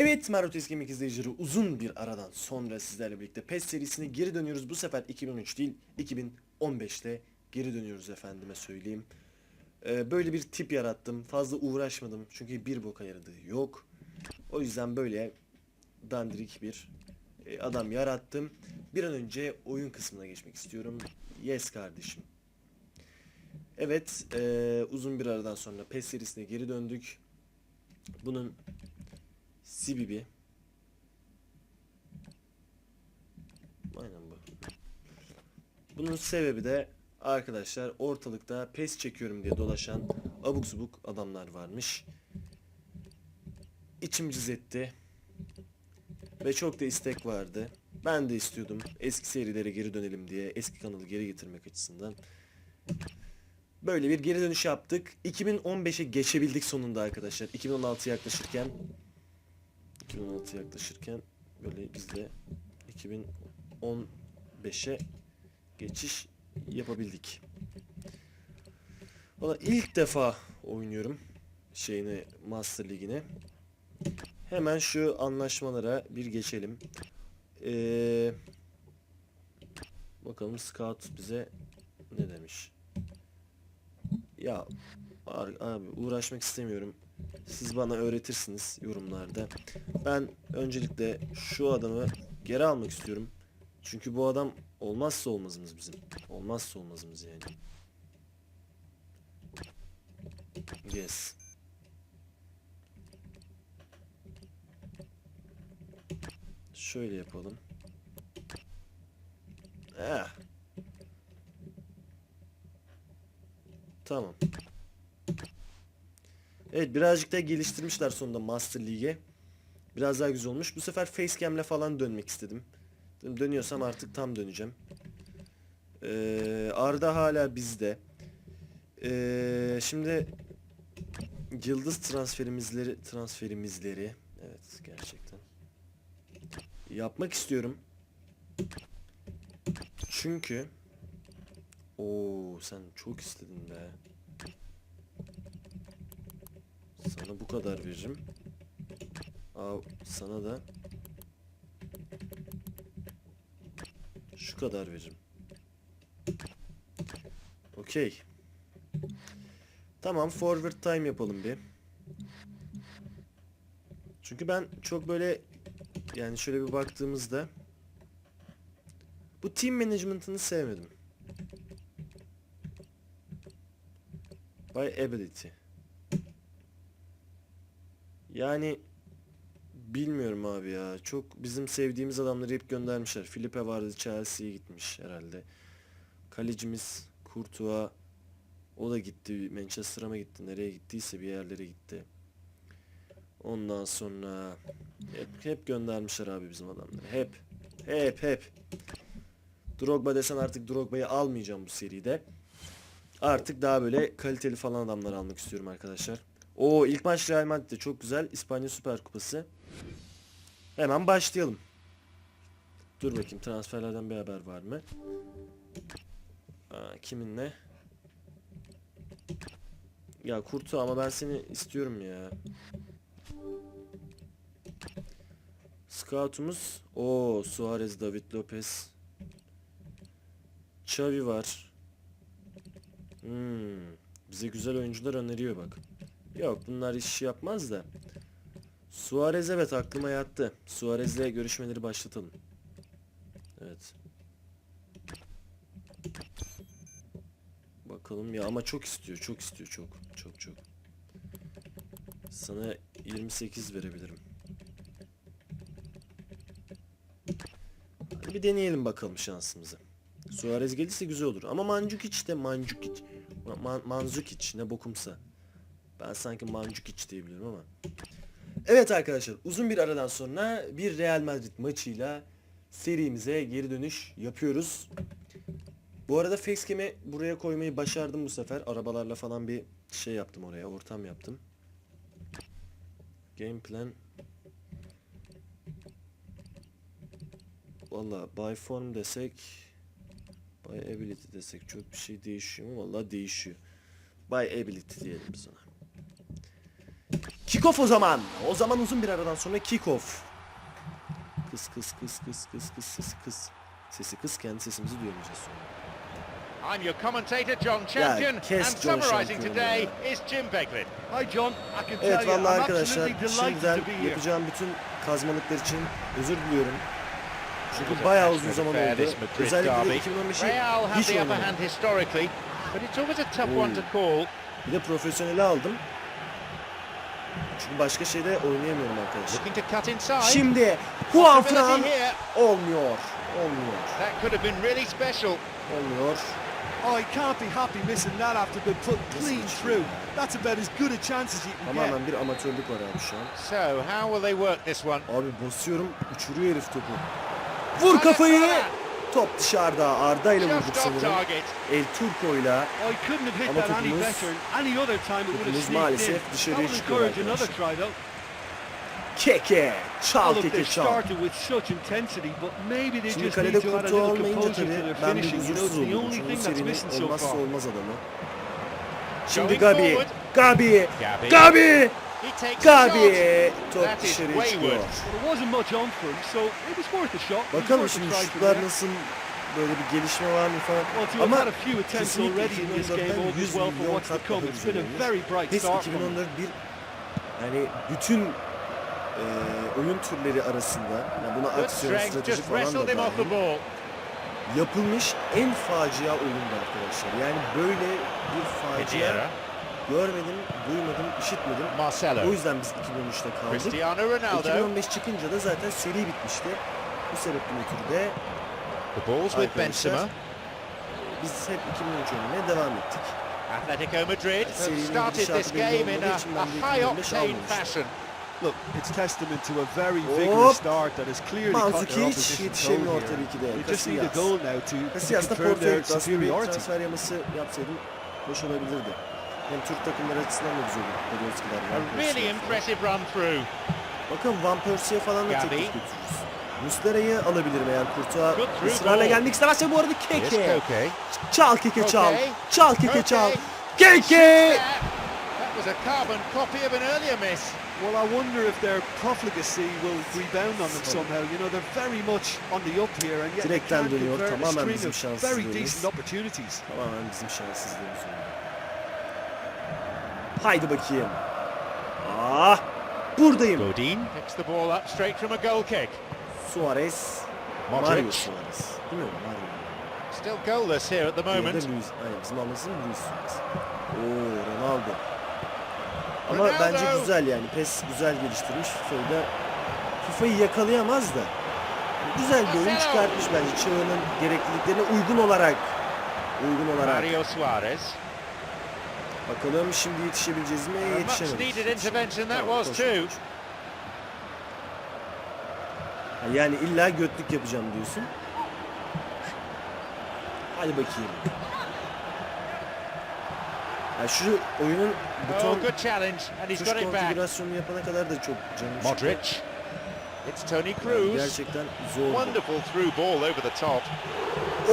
Evet Merhaba Tezgimik izleyicileri uzun bir aradan sonra sizlerle birlikte PES serisine geri dönüyoruz. Bu sefer 2013 değil 2015'te geri dönüyoruz efendime söyleyeyim. Ee, böyle bir tip yarattım. Fazla uğraşmadım çünkü bir boka yaradığı yok. O yüzden böyle dandirik bir e, adam yarattım. Bir an önce oyun kısmına geçmek istiyorum. Yes kardeşim. Evet e, uzun bir aradan sonra PES serisine geri döndük. Bunun Sibibi. Aynen bu. Bunun sebebi de arkadaşlar ortalıkta pes çekiyorum diye dolaşan abuk subuk adamlar varmış. İçim cız etti. Ve çok da istek vardı. Ben de istiyordum eski serilere geri dönelim diye eski kanalı geri getirmek açısından. Böyle bir geri dönüş yaptık. 2015'e geçebildik sonunda arkadaşlar. 2016 yaklaşırken 2016 yaklaşırken böyle biz de 2015'e geçiş yapabildik. Valla ilk defa oynuyorum şeyini Master Ligi'ne. Hemen şu anlaşmalara bir geçelim. Ee, bakalım Scout bize ne demiş. Ya abi uğraşmak istemiyorum. Siz bana öğretirsiniz yorumlarda. Ben öncelikle şu adamı geri almak istiyorum. Çünkü bu adam olmazsa olmazımız bizim. Olmazsa olmazımız yani. Yes. Şöyle yapalım. Eh. Tamam. Evet birazcık da geliştirmişler sonunda Master League'e. Biraz daha güzel olmuş. Bu sefer Facecam'le falan dönmek istedim. Dönüyorsam artık tam döneceğim. Ee, Arda hala bizde. Ee, şimdi yıldız transferimizleri transferimizleri evet gerçekten yapmak istiyorum. Çünkü o sen çok istedin be. Sana bu kadar veririm. Aa, sana da şu kadar veririm. Okey. Tamam forward time yapalım bir. Çünkü ben çok böyle yani şöyle bir baktığımızda bu team management'ını sevmedim. By ability. Yani bilmiyorum abi ya. Çok bizim sevdiğimiz adamları hep göndermişler. Filipe vardı Chelsea'ye gitmiş herhalde. Kalecimiz Courtois o da gitti. Manchester'a mı gitti? Nereye gittiyse bir yerlere gitti. Ondan sonra hep, hep göndermişler abi bizim adamları. Hep. Hep hep. Drogba desen artık Drogba'yı almayacağım bu seride. Artık daha böyle kaliteli falan adamlar almak istiyorum arkadaşlar. O ilk maç Real Madrid'de çok güzel. İspanya Süper Kupası. Hemen başlayalım. Dur bakayım transferlerden bir haber var mı? Aa, kiminle? Ya Kurtu ama ben seni istiyorum ya. Scoutumuz o Suarez, David Lopez. Xavi var. Hmm, bize güzel oyuncular öneriyor bak. Yok bunlar iş yapmaz da. Suarez evet aklıma yattı. Suarez'le görüşmeleri başlatalım. Evet. Bakalım ya ama çok istiyor, çok istiyor, çok, çok, çok. Sana 28 verebilirim. Hadi bir deneyelim bakalım şansımızı. Suarez gelirse güzel olur. Ama Mandzukic de Mandzukic. Ma- Man Mandzukic ne bokumsa. Ben sanki Mandzukic diye biliyorum ama. Evet arkadaşlar uzun bir aradan sonra bir Real Madrid maçıyla serimize geri dönüş yapıyoruz. Bu arada facecam'i buraya koymayı başardım bu sefer. Arabalarla falan bir şey yaptım oraya, ortam yaptım. Game plan. Valla by form desek, by ability desek çok bir şey değişiyor mu? Valla değişiyor. By ability diyelim ona. Kick-off o zaman. O zaman uzun bir aradan sonra kick-off. Kıs kıs kıs kıs kıs kıs kıs kıs. Sesi kısken sesimizi duyamayacağız sonra. I'm your commentator, John Champion, and kes John summarising Champion today ya. is Jim Beglin. Hi John, I can tell Evet you, vallahi I'm arkadaşlar absolutely delighted şimdiden to be here. yapacağım bütün kazmalıklar için özür diliyorum. Çünkü bayağı uzun zaman oldu. Özellikle de derby. 2015'i Real have hiç oynamadım. hand historically, but it's always a tough one to call. Bir de profesyoneli aldım. Çünkü başka şeyde oynayamıyorum arkadaşlar. Şimdi Juan Fran olmuyor. Olmuyor. That could have been really special. Olmuyor. Oh, he can't be happy missing that after being put clean through. That's about as good a chance as you can get. Tamamen bir amatörlük var abi şu an. So, how will they work this one? Abi basıyorum uçuruyor herif topu. Vur kafayı. Top dışarıda. Arda ile vurduk sanırım. El Turco ile Ama topumuz- topumuz maalesef dışarıya çıkıyor arkadaşlar. Keke. Çal keke çal. Şimdi kalede kurtu olmayınca tabii ben bir huzursuz only Çünkü serinin olmazsa olmaz adamı. Şimdi Gabi. Gabi. Gabi. Gabi. Gabi. Top dışarıya çıkıyor. Bakalım şimdi şutlar nasıl böyle bir gelişme var mı falan. Ama kesinlikle already in this game 2014'ten all 100 as well for milyon kat come. daha güzel very bright PES start from him. 2014 bir yani bütün e, oyun türleri arasında yani buna aksiyon strateji falan da dahil yapılmış en facia oyundu arkadaşlar. Yani böyle bir facia. Görmedim, duymadım, işitmedim. O Marcelo. yüzden biz 2013'te kaldık. Cristiano Ronaldo. 2015 çıkınca da zaten seri bitmişti. Bu sebeple ötürü de The ball's with. Benzema. biz hep 2013 oynamaya devam ettik. Atletico Madrid have started this game in a, a high 2015 octane fashion. Look, it's testament to a very vigorous start that has clearly cut their yetişemiyor goal here. tabii ki de. They just need a goal now to, confirm their superiority. transfer yaması yapsaydım hoş olabilirdi. Hem Türk takımları açısından da güzel olur. Podolskiler, A Van really impressive run through. Bakın Van Persie'ye falan da teklif götürürüz. Muslera'yı alabilirim eğer Kurtuğa ısrarla gelmek istemezse bu arada Keke. Çal Keke çal. Çal Keke çal. Keke. That was a carbon copy of an earlier miss. Well, I wonder if their profligacy will rebound on them somehow. You know, they're very much on the up here, and yet they Direkten can't dönüyor. convert a Tamamen string bizim of şanssızlığımız. very decent opportunities. Tamamen bizim şanssızlığımız oldu. Haydi bakayım. Ah. Buradayım. Godin picks the ball up straight from a goal kick. Suarez. Mario Suarez. Değil mi? Mario. Still goalless here at the moment. Luis. Aynen bizim anlasın Luis Suarez. Oo Ronaldo. Ama Ronaldo. bence güzel yani. PES güzel geliştirmiş. FIFA'yı FIFA'yı yakalayamaz da. Güzel bir oyun çıkartmış bence çağının gerekliliklerine uygun olarak. Uygun olarak. Mario Suarez. Bakalım şimdi yetişebileceğiz mi? A much Yetişemedik. needed intervention that Tamam, was koş, too. koş. Ha, Yani illa götlük yapacağım diyorsun. Hadi bakayım. Ya şu oyunun Oh, buton good challenge, and he's tuş got it back. konfigürasyonunu yapana kadar da çok canım. Modric. It's Tony Yani Cruz. gerçekten zordu. Wonderful through ball over the top. He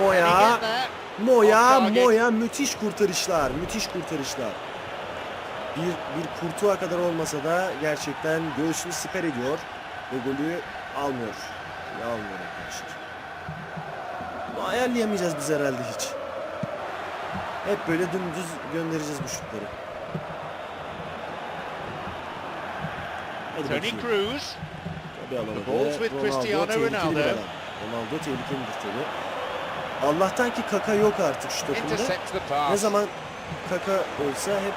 Moya, get there? Moya. Moya müthiş kurtarışlar, müthiş kurtarışlar. Bir, bir kurtuğa kadar olmasa da gerçekten göğsünü siper ediyor ve golü almıyor. Almıyor arkadaşlar. Bunu ayarlayamayacağız biz herhalde hiç. Hep böyle dümdüz göndereceğiz bu şutları. Tony. Cruz. Tabii alamadı. Ronaldo. Ronaldo tehlikelidir tabii. Allah'tan ki Kaka yok artık şu takımda. Ne zaman Kaka olsa hep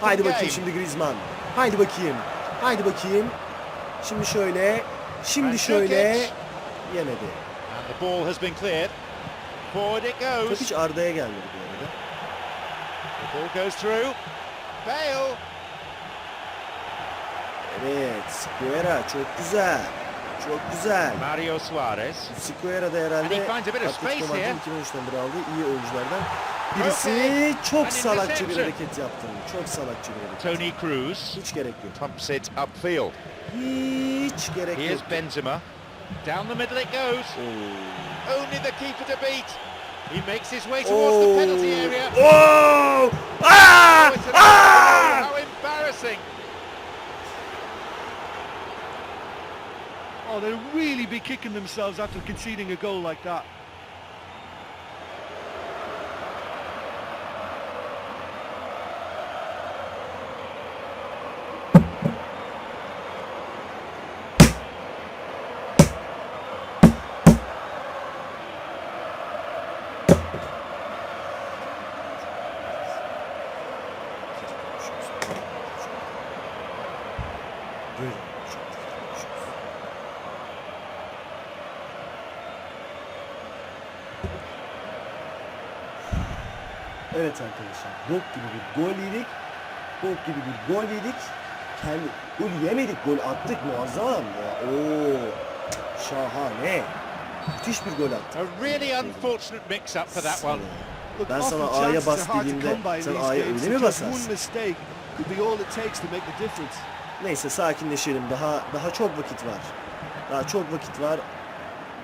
haydi bakayım şimdi Griezmann. Haydi bakayım. Haydi bakayım. Şimdi şöyle. Şimdi şöyle. Yemedi. Top hiç Arda'ya gelmedi bu arada. The ball goes through. Bale. Evet. Squera çok güzel. Çok güzel. Mario Suarez. Squera da And herhalde Atletico space Madrid here. 2013'ten beri aldığı iyi oyunculardan birisi. Okay. Çok An salakça bir hareket yaptım. Çok salakça bir hareket. Tony Cruz Hiç gerek yok. pumps it upfield. Hiç gerek yok. Here's Benzema. Down the middle it goes. Oo. Only the keeper to beat. He makes his way towards the penalty area. Oh, it's an Aa! How embarrassing. Oh, they'll really be kicking themselves after conceding a goal like that. Evet arkadaşlar. Bok gibi bir gol yedik. Bok gibi bir gol yedik. Kendi gol yemedik. Gol attık muazzam. Ya. Oo. Şahane. Müthiş bir gol attık. A really unfortunate mix-up for that one. Ben sana A'ya bas dediğimde sen A'ya öyle mi basarsın? One mistake could be all it takes to make the difference. Neyse sakinleşelim. Daha daha çok vakit var. Daha çok vakit var.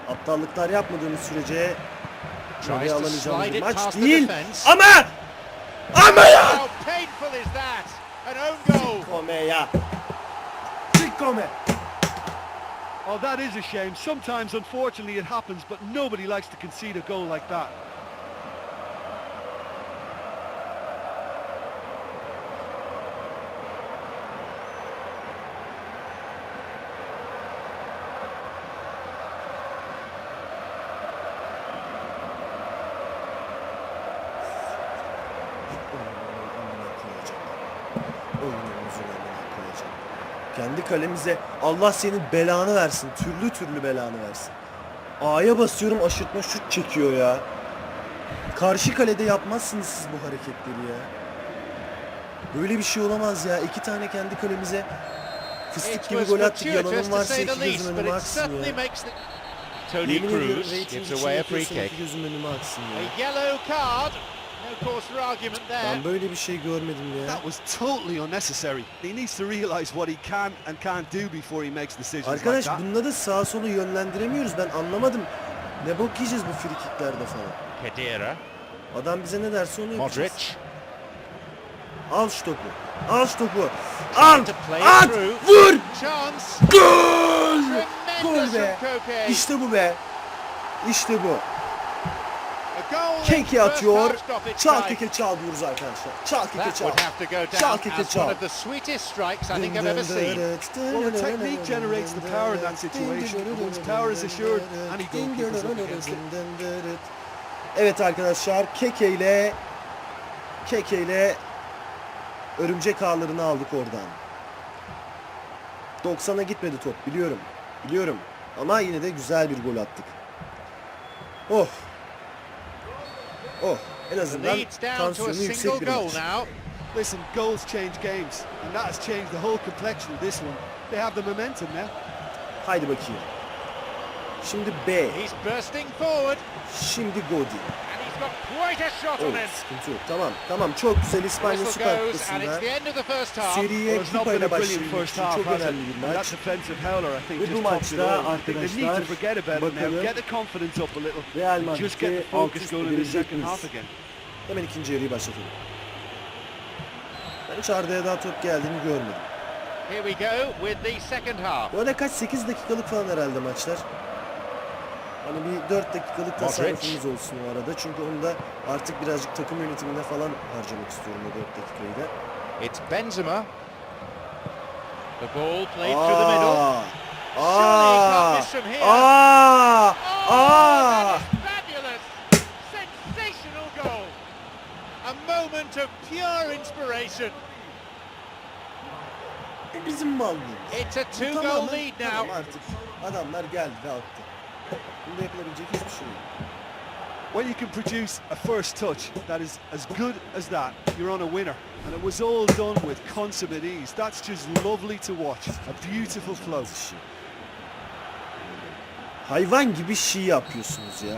Aptallıklar yapmadığımız sürece Alamayacağımız slide bir maç değil. Ama! Ama ya! Kome ya. Kome. Oh, that is a shame. Sometimes, unfortunately, it happens, but nobody likes to concede a goal like that. Kendi kalemize Allah senin belanı versin. Türlü türlü belanı versin. A'ya basıyorum aşırtma şut çekiyor ya. Karşı kalede yapmazsınız siz bu hareketleri ya. Böyle bir şey olamaz ya. İki tane kendi kalemize fıstık gibi gol attık. to varsa iki gözüm önüme aksın ya. Tony Cruz gives away a free kick. iki gözüm önüme aksın ya. A yellow card. Ben böyle bir şey görmedim ya. That was totally unnecessary. He needs to realise what he can and can't do before he makes decisions Arkadaş like da sağa solu yönlendiremiyoruz. Ben anlamadım. Ne bok yiyeceğiz bu frikiklerde falan. Kedira. Adam bize ne derse onu yapacağız. Modric. Al şu topu. Al şu topu. Al. At. Vur. Chance. Gol. Gol be. İşte bu be. İşte bu. First atıyor. Çal keke çal diyoruz arkadaşlar. Çal keke That çal. would have to go Çal down keke çal. one of the sweetest strikes I think I've ever seen. Well, the technique generates the power in that situation, and once power is assured, any goalkeeper's up against it. Evet arkadaşlar Keke ile Keke ile örümcek ağlarını aldık oradan. 90'a gitmedi top biliyorum. Biliyorum. Ama yine de güzel bir gol attık. Oh. Oh. En azından lead's down to a tansiyonu single yüksek bir goal maç. now. Listen, goals change games, and that has changed the whole complexion of this one. They have the momentum now. Haydi bakayım. Şimdi B. He's bursting forward Şimdi Godi. And he's got quite a shot on Oh, it. sıkıntı yok. Tamam. Tamam. Çok güzel İspanya Süper Kupası'nda seriye kupayla half, çok önemli bir maç. Ve bu maçta arkadaşlar, bakalım. Real the alt üst half miyiz? Hemen ikinci yarıyı başlatalım. Ben hiç Arda'ya daha top geldiğini görmedim. Here we go with the second half. Arada kaç 8 dakikalık falan herhalde maçlar. Hani bir 4 dakikalık tasarrufumuz olsun o arada. Çünkü onu da artık birazcık takım yönetimine falan harcamak istiyorum o 4 dakikayı da. It's Benzema. The ball played through the middle. Aa! Aa! Aa! Oh, Aa! Sensational goal! A moment of pure inspiration. E, Bizim mallımız. It's a Bu two-goal tamamen- lead Tamam now. artık adamlar geldi ve attı. Bunda yapılabilecek hiçbir şey yok. When you can produce a first touch that is as good as that, you're on a winner. And it was all done with consummate ease. That's just lovely to watch. A beautiful flow. Hayvan gibi şey yapıyorsunuz ya.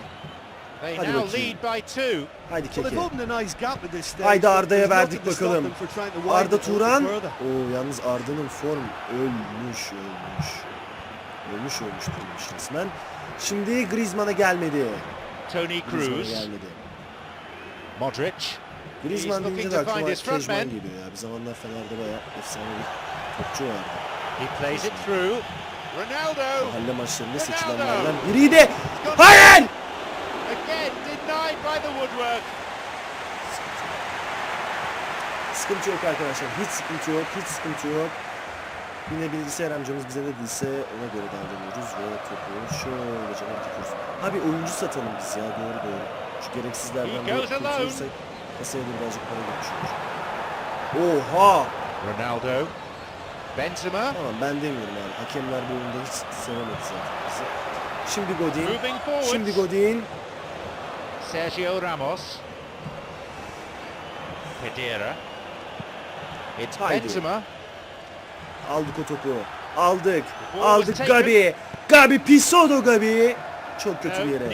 They Hadi now bakayım. lead by two. Haydi keke. opened a nice gap at this stage. Haydi Arda'ya verdik bakalım. Arda Turan. Oo yalnız Arda'nın form ölmüş ölmüş. Ölmüş ölmüş durmuş resmen. Şimdi Griezmann'a gelmedi. Tony Cruz. gelmedi. Modric. Griezmann deyince de aklıma Kejman man. geliyor ya. Bir zamanlar Fener'de bayağı efsane bir topçu vardı. He plays it through. Ronaldo. Mahalle maçlarında seçilenlerden biriydi. Hayır! Again denied by the woodwork. Sıkıntı yok arkadaşlar. Hiç sıkıntı yok. Hiç sıkıntı yok. Yine bilgisayar amcamız bize ne dediyse ona göre davranıyoruz ve topu şöyle cana dikiyoruz. Abi oyuncu satalım biz ya doğru doğru. Şu gereksizlerden alone. kurtulursak masaya bir birazcık para gitmiş olur. Oha! Ronaldo. Benzema. Tamam ben demiyorum abi. Hakemler bu oyunda hiç sevemedi zaten bizi. Şimdi Godin. Şimdi Godin. Sergio Ramos. Pedera. It's Haydi. Benzema. Aldık o topu. Aldık. Aldık. Gabi. Gabi Pisodo Gabi. Çok kötü bir yere.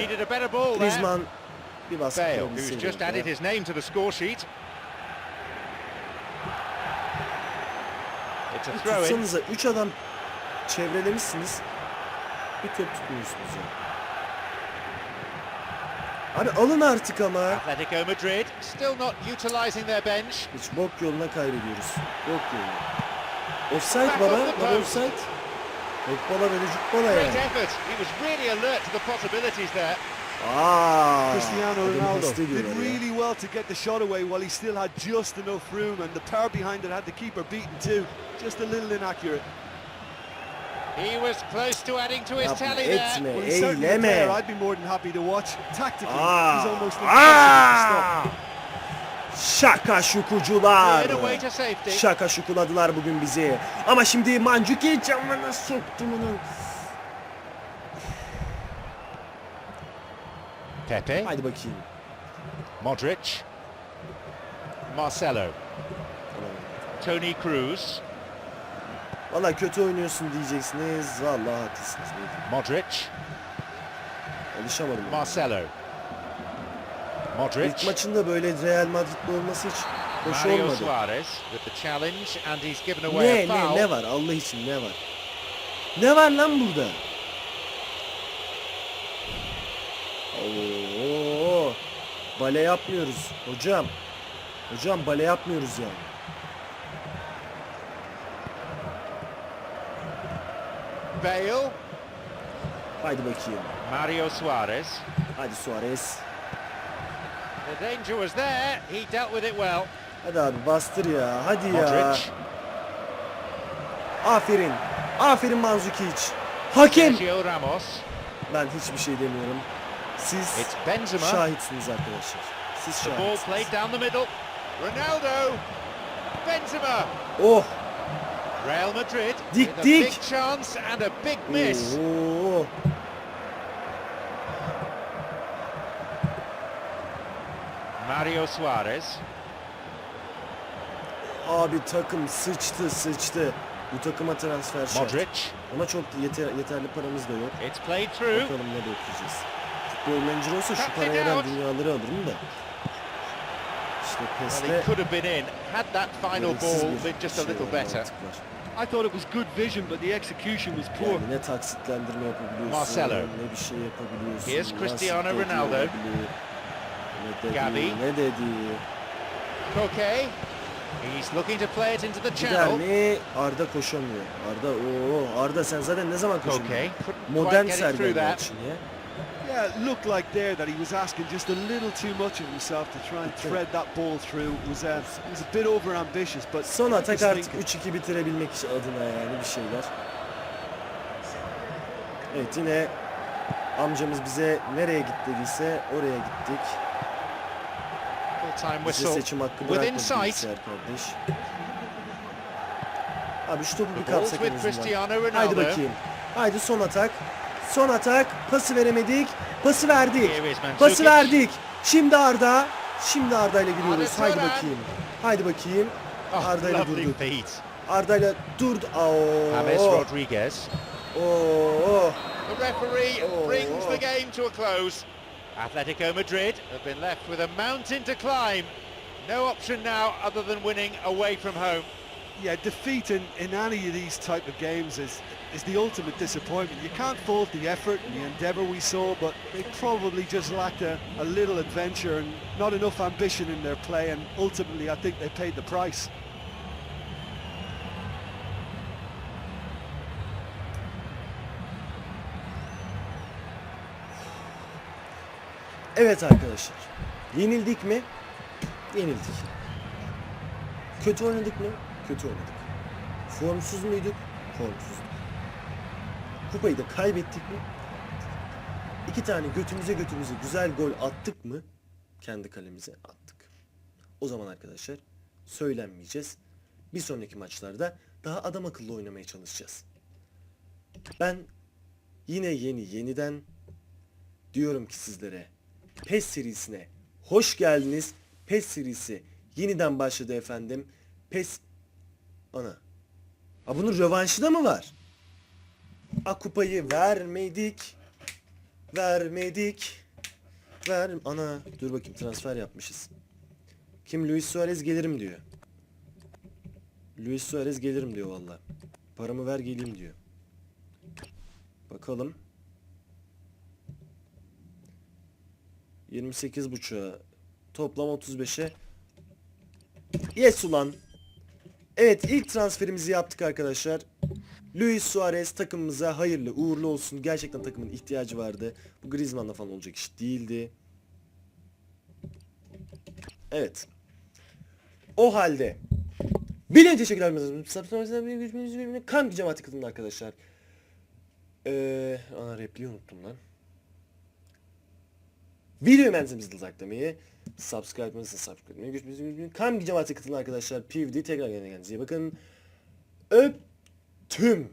Griezmann bir baskı in. Tutsanıza 3 adam çevrelemişsiniz. Bir top tutmuyorsunuz ya. Abi alın artık ama. Atletico Madrid still not utilising their bench. Hiç bok yoluna kaybediyoruz. Bok yoluna. Offside Back baba. off the Baba post. offside. Hoppala böyle cukbala Great ya. effort. He was really alert to the possibilities there. Aaa. Cristiano Ronaldo did ediyorlar ya. really well to get the shot away while he still had just enough room and the power behind it had the keeper beaten too. Just a little inaccurate. He was close to adding to his Yapma tally there. etme Well, he's certainly a player I'd be more than happy to watch. Tactically, Aa. he's ah. almost ah! impossible to stop. Şaka şukucular. Şaka şukuladılar bugün bizi. Ama şimdi Mancuki camına soktu bunu. Pepe, Haydi bakayım. Modric, Marcelo, Tony Cruz, Valla kötü oynuyorsun diyeceksiniz. Valla haklısınız. Modric, Alışamadım. Marcelo, Modric, İlk maçında böyle Real Madrid'de olması hiç hoş Mario olmadı. Suarez with the challenge and he's given away Ne a foul. ne ne var Allah için ne var? Ne var lan burada? Oo, bale yapmıyoruz hocam. Hocam bale yapmıyoruz yani. Bale, Haydi bakayım. Mario Suarez. Hadi Suarez. The danger was there. He dealt with it well. Hadi abi bastır ya. Hadi ya. Aferin. Aferin Manzukic. Hakem. Ramos. Ben hiçbir şey demiyorum. Siz şahitsiniz arkadaşlar. Siz şahitsiniz. Ronaldo. Benzema. Oh. Real Madrid Dik, dik. big chance and a big miss. Oo. Mario Suarez. Abi takım sıçtı sıçtı. Bu takıma transfer şart. Modric. Ona çok yeter, yeterli paramız da yok. It's played through. Bakalım ne bekleyeceğiz. Futbol menajer olsa şu paraya ben dünyaları alırım da. İşte PES'te could have been in had that final ball been just a şey little better. I thought it was good vision, but the execution was poor. Yani ne taksitlendirme yapabiliyorsun, Marcelo. ne bir şey yapabiliyorsun. Here's Cristiano Ronaldo. Ne dedi, Gavi. ne dedi. Koke. He's looking to play it into the Gider channel. mi? Arda koşamıyor. Arda ooo Arda sen zaten ne zaman koşuyorsun? Koke Modern quite get it through sergiler that. için ya. Yeah, it looked like there that he was asking just a little too much of himself to try and thread that ball through. It was, uh, it was a bit over ambitious, but Son atak artık thinking. 3-2 bitirebilmek adına yani bir şeyler. Evet yine amcamız bize nereye git dediyse oraya gittik. Bize whistle. seçim hakkı Within bırakmadı sight. bilgisayar kardeş. Abi şu topu bir kapsak en Haydi bakayım. Haydi son atak. Son atak. Pası veremedik. Pası verdik. Pası verdik. Şimdi Arda. Şimdi Arda ile gidiyoruz. Arda Haydi bakayım. Haydi bakayım. Oh, Arda ile durduk. Arda ile durdu. James. Rodriguez. Oo. The referee Oh, brings oh. the game to a close. Atletico Madrid have been left with a mountain to climb. No option now other than winning away from home. Yeah, defeat in, in any of these type of games is is the ultimate disappointment. You can't fault the effort and the endeavour we saw, but they probably just lacked a, a little adventure and not enough ambition in their play, and ultimately I think they paid the price. Evet arkadaşlar. Yenildik mi? Yenildik. Kötü oynadık mı? Kötü oynadık. Formsuz muyduk? Formsuzduk. Kupayı da kaybettik mi? İki tane götümüze götümüze güzel gol attık mı? Kendi kalemize attık. O zaman arkadaşlar söylenmeyeceğiz. Bir sonraki maçlarda daha adam akıllı oynamaya çalışacağız. Ben yine yeni yeniden diyorum ki sizlere PES serisine hoş geldiniz. PES serisi yeniden başladı efendim. PES ana. A bunun rövanşı da mı var? A kupayı vermedik. Vermedik. Ver ana dur bakayım transfer yapmışız. Kim Luis Suarez gelirim diyor. Luis Suarez gelirim diyor valla. Paramı ver geleyim diyor. Bakalım. 28 buçuğa toplam 35'e Yes ulan. Evet ilk transferimizi yaptık arkadaşlar. Luis Suarez takımımıza hayırlı uğurlu olsun. Gerçekten takımın ihtiyacı vardı. Bu Griezmann'la falan olacak iş değildi. Evet. O halde Bilin teşekkürler. Kan cemaati katılın arkadaşlar. Ee, ana repliği unuttum lan. Videoyu beğendiyseniz likelamayı, subscribe etmeyi, subscribe etmeyi, görüşmeyi, Kam cemaate katılın arkadaşlar. PVD tekrar gelene kendinize bakın. Öptüm.